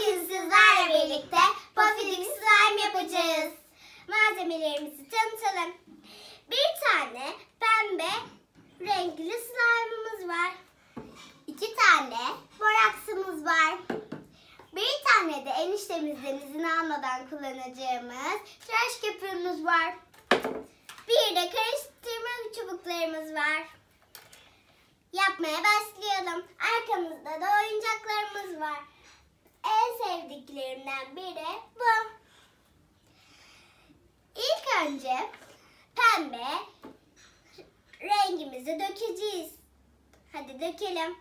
Bugün sizlerle birlikte pofidik slime yapacağız. Malzemelerimizi tanıtalım. Bir tane pembe renkli slime'ımız var. İki tane boraksımız var. Bir tane de eniştemizden izin almadan kullanacağımız tıraş köpüğümüz var. Bir de karıştırma çubuklarımız var. Yapmaya başlayalım. Arkamızda da oyuncaklarımız var. En sevdiklerimden biri bu. İlk önce pembe rengimizi dökeceğiz. Hadi dökelim.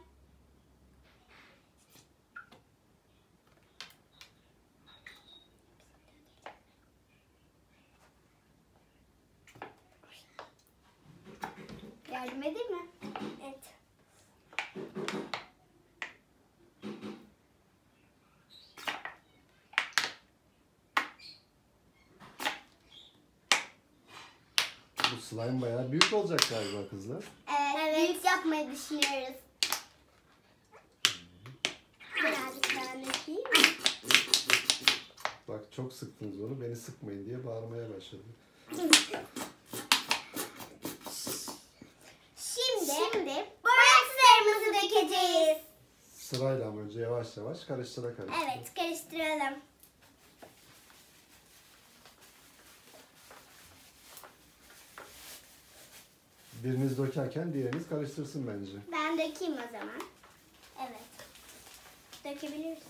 Yardım edeyim mi? Evet. Bu slime bayağı büyük olacak galiba kızlar. Evet, büyük yapmayı düşünüyoruz. Birazcık daha dökeyim. Bak çok sıktınız onu. Beni sıkmayın diye bağırmaya başladı. Şimdi, Şimdi borakslarımızı dökeceğiz. Sırayla ama önce yavaş yavaş karıştıra karıştıra. Evet, karıştıralım. Biriniz dökerken diğeriniz karıştırsın bence. Ben dökeyim o zaman. Evet. Dökebilirsin.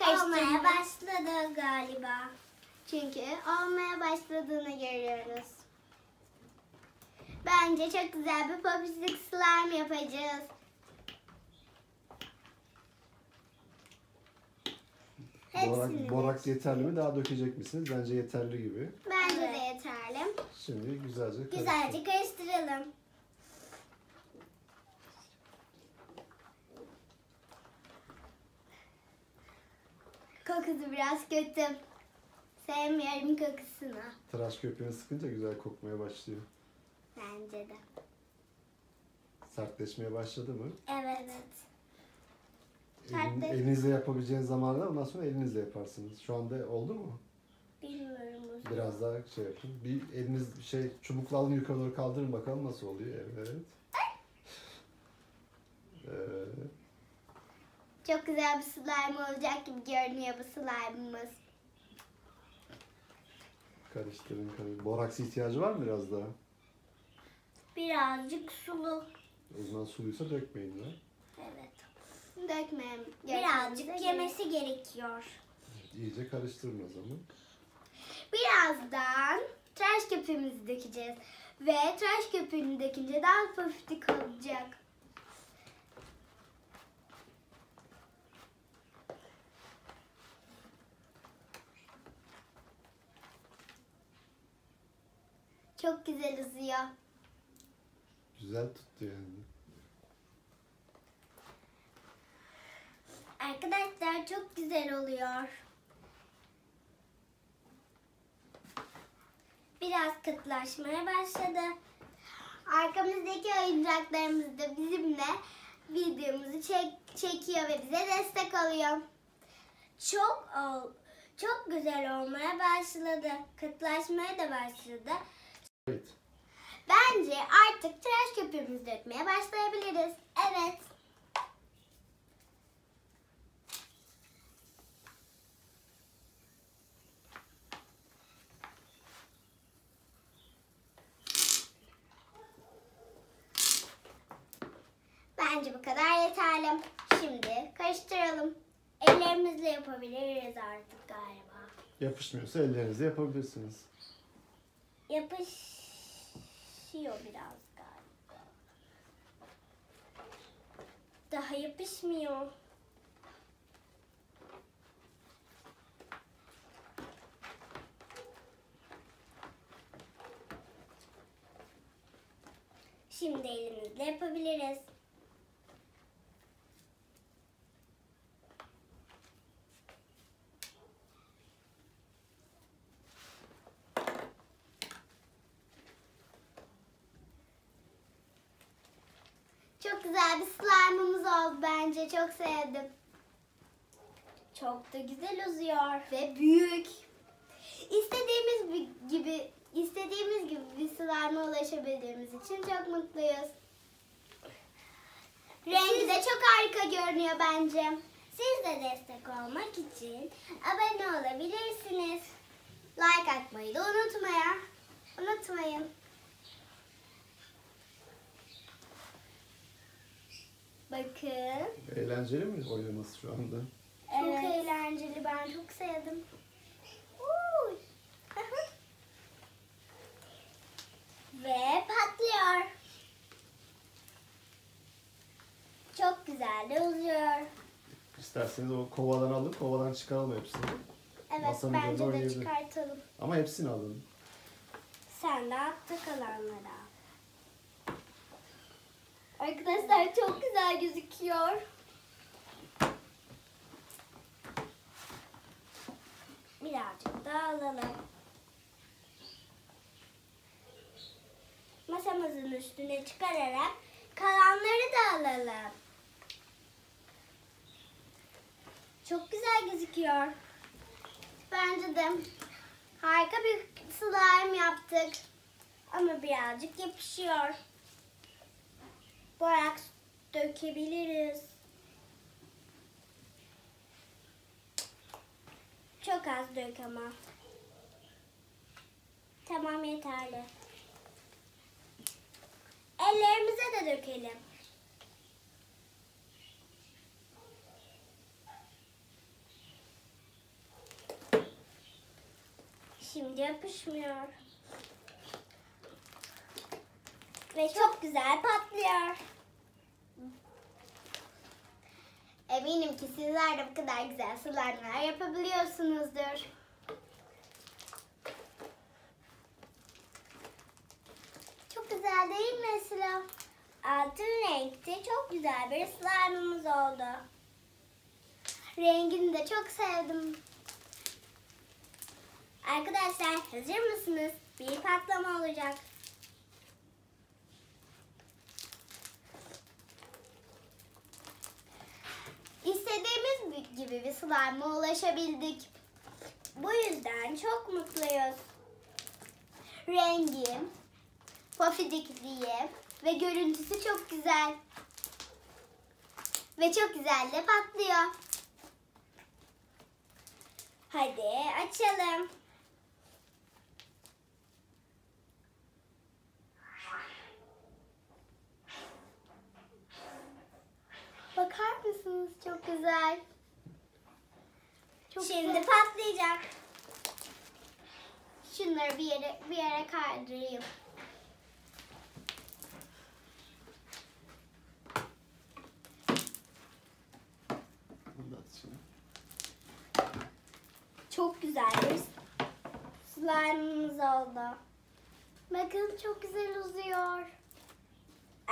Olmaya başladı galiba. Çünkü olmaya başladığını görüyoruz. Bence çok güzel bir popsik slime yapacağız. Borak, borak yeterli mi? Daha dökecek misiniz? Bence yeterli gibi. Bence de yeterli. Şimdi güzelce karıştır. Güzelce karıştıralım. Kokusu biraz kötü. Sevmiyorum kokusunu. Tıraş köpüğünü sıkınca güzel kokmaya başlıyor. Bence de. Sertleşmeye başladı mı? Evet. Elin, Sertleş- elinizle yapabileceğiniz zamanlar ondan sonra elinizle yaparsınız. Şu anda oldu mu? Bilmiyorum. o zaman. Biraz daha şey yapın. Bir eliniz şey çubukla alın yukarı doğru kaldırın bakalım nasıl oluyor. Evet. Evet. Çok güzel bir slime olacak gibi görünüyor bu slime'ımız. Karıştırın karıştırın. Boraks ihtiyacı var mı biraz daha? Birazcık sulu. O zaman suluysa dökmeyin de. Evet. Dökmem. Birazcık yemesi gerekiyor. İyice karıştırın o zaman. Birazdan tıraş köpüğümüzü dökeceğiz. Ve tıraş köpüğünü dökünce daha poftik olacak. Çok güzel uzuyor. Güzel tuttu yani. Arkadaşlar çok güzel oluyor. Biraz kıtlaşmaya başladı. Arkamızdaki oyuncaklarımız da bizimle videomuzu çek, çekiyor ve bize destek oluyor. Çok ol- çok güzel olmaya başladı. Kıtlaşmaya da başladı. Evet. Bence artık tıraş köpüğümüzü dökmeye başlayabiliriz. Evet. Bence bu kadar yeterli. Şimdi karıştıralım. Ellerimizle yapabiliriz artık galiba. Yapışmıyorsa ellerinizle yapabilirsiniz. Yapışıyor biraz galiba. Daha yapışmıyor. Şimdi elimizle yapabiliriz. Çok güzel bir slime'ımız oldu bence. Çok sevdim. Çok da güzel uzuyor. Ve büyük. İstediğimiz gibi istediğimiz gibi bir slime'a ulaşabildiğimiz için çok mutluyuz. Rengi de çok harika görünüyor bence. Siz de destek olmak için abone olabilirsiniz. Like atmayı da unutmaya. Unutmayın. Bakın. Eğlenceli mi oynaması şu anda? Çok eğlenceli. Ben çok sevdim. Uy. Ve patlıyor. Çok güzel de uzuyor. İsterseniz o kovadan alın, kovadan çıkaralım hepsini. Evet Masanın bence de çıkartalım. Ama hepsini alın. Sen de altta kalanları al. Arkadaşlar çok güzel gözüküyor. Birazcık daha alalım. Masamızın üstüne çıkararak kalanları da alalım. Çok güzel gözüküyor. Bence de harika bir slime yaptık. Ama birazcık yapışıyor. Boraks dökebiliriz. Çok az dök ama. Tamam yeterli. Ellerimize de dökelim. Şimdi yapışmıyor. Ve çok güzel patlıyor. Eminim ki sizler de bu kadar güzel slime'lar yapabiliyorsunuzdur. Çok güzel değil mi Esra? Altın renkte çok güzel bir slime'ımız oldu. Rengini de çok sevdim. Arkadaşlar hazır mısınız? Bir patlama olacak. İstediğimiz gibi bir slime'a ulaşabildik. Bu yüzden çok mutluyuz. Rengi, pofidikliği ve görüntüsü çok güzel. Ve çok güzel de patlıyor. Hadi açalım. Bakar mısınız? Çok güzel. Çok Şimdi güzel. patlayacak. Şunları bir yere bir yere kaydırayım. Çok güzel bir slime'ımız oldu. Bakın çok güzel uzuyor.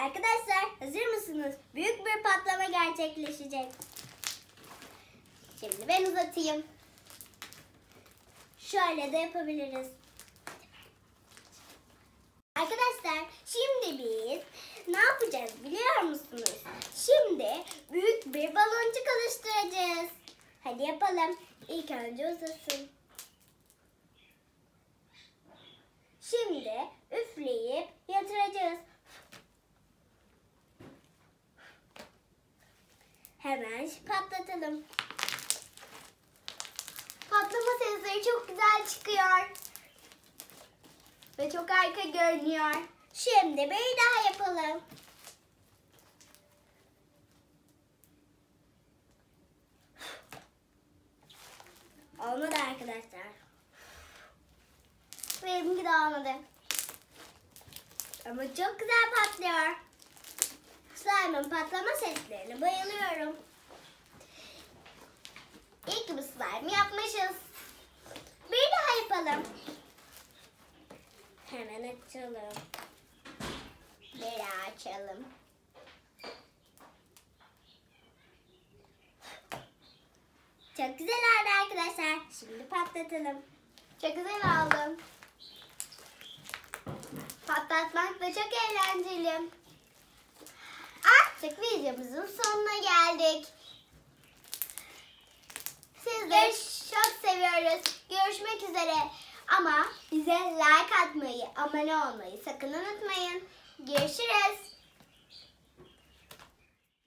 Arkadaşlar hazır mısınız? Büyük bir patlama gerçekleşecek. Şimdi ben uzatayım. Şöyle de yapabiliriz. Arkadaşlar şimdi biz ne yapacağız biliyor musunuz? Şimdi büyük bir baloncuk oluşturacağız. Hadi yapalım. İlk önce uzasın. Şimdi üfleyip yatıracağız. Hemen patlatalım. Patlama sesleri çok güzel çıkıyor. Ve çok harika görünüyor. Şimdi bir daha yapalım. Olmadı arkadaşlar. Benimki de olmadı. Ama çok güzel patlıyor. Slime'ın patlama seslerine bayılıyorum. Slime yapmışız. Bir daha yapalım. Hemen açalım. Beri açalım. Çok güzel oldu arkadaşlar. Şimdi patlatalım. Çok güzel oldu. Patlatmak da çok eğlenceli. Artık videomuzun sonuna geldik. Sizleri çok seviyoruz. Görüşmek üzere. Ama bize like atmayı, abone olmayı sakın unutmayın. Görüşürüz.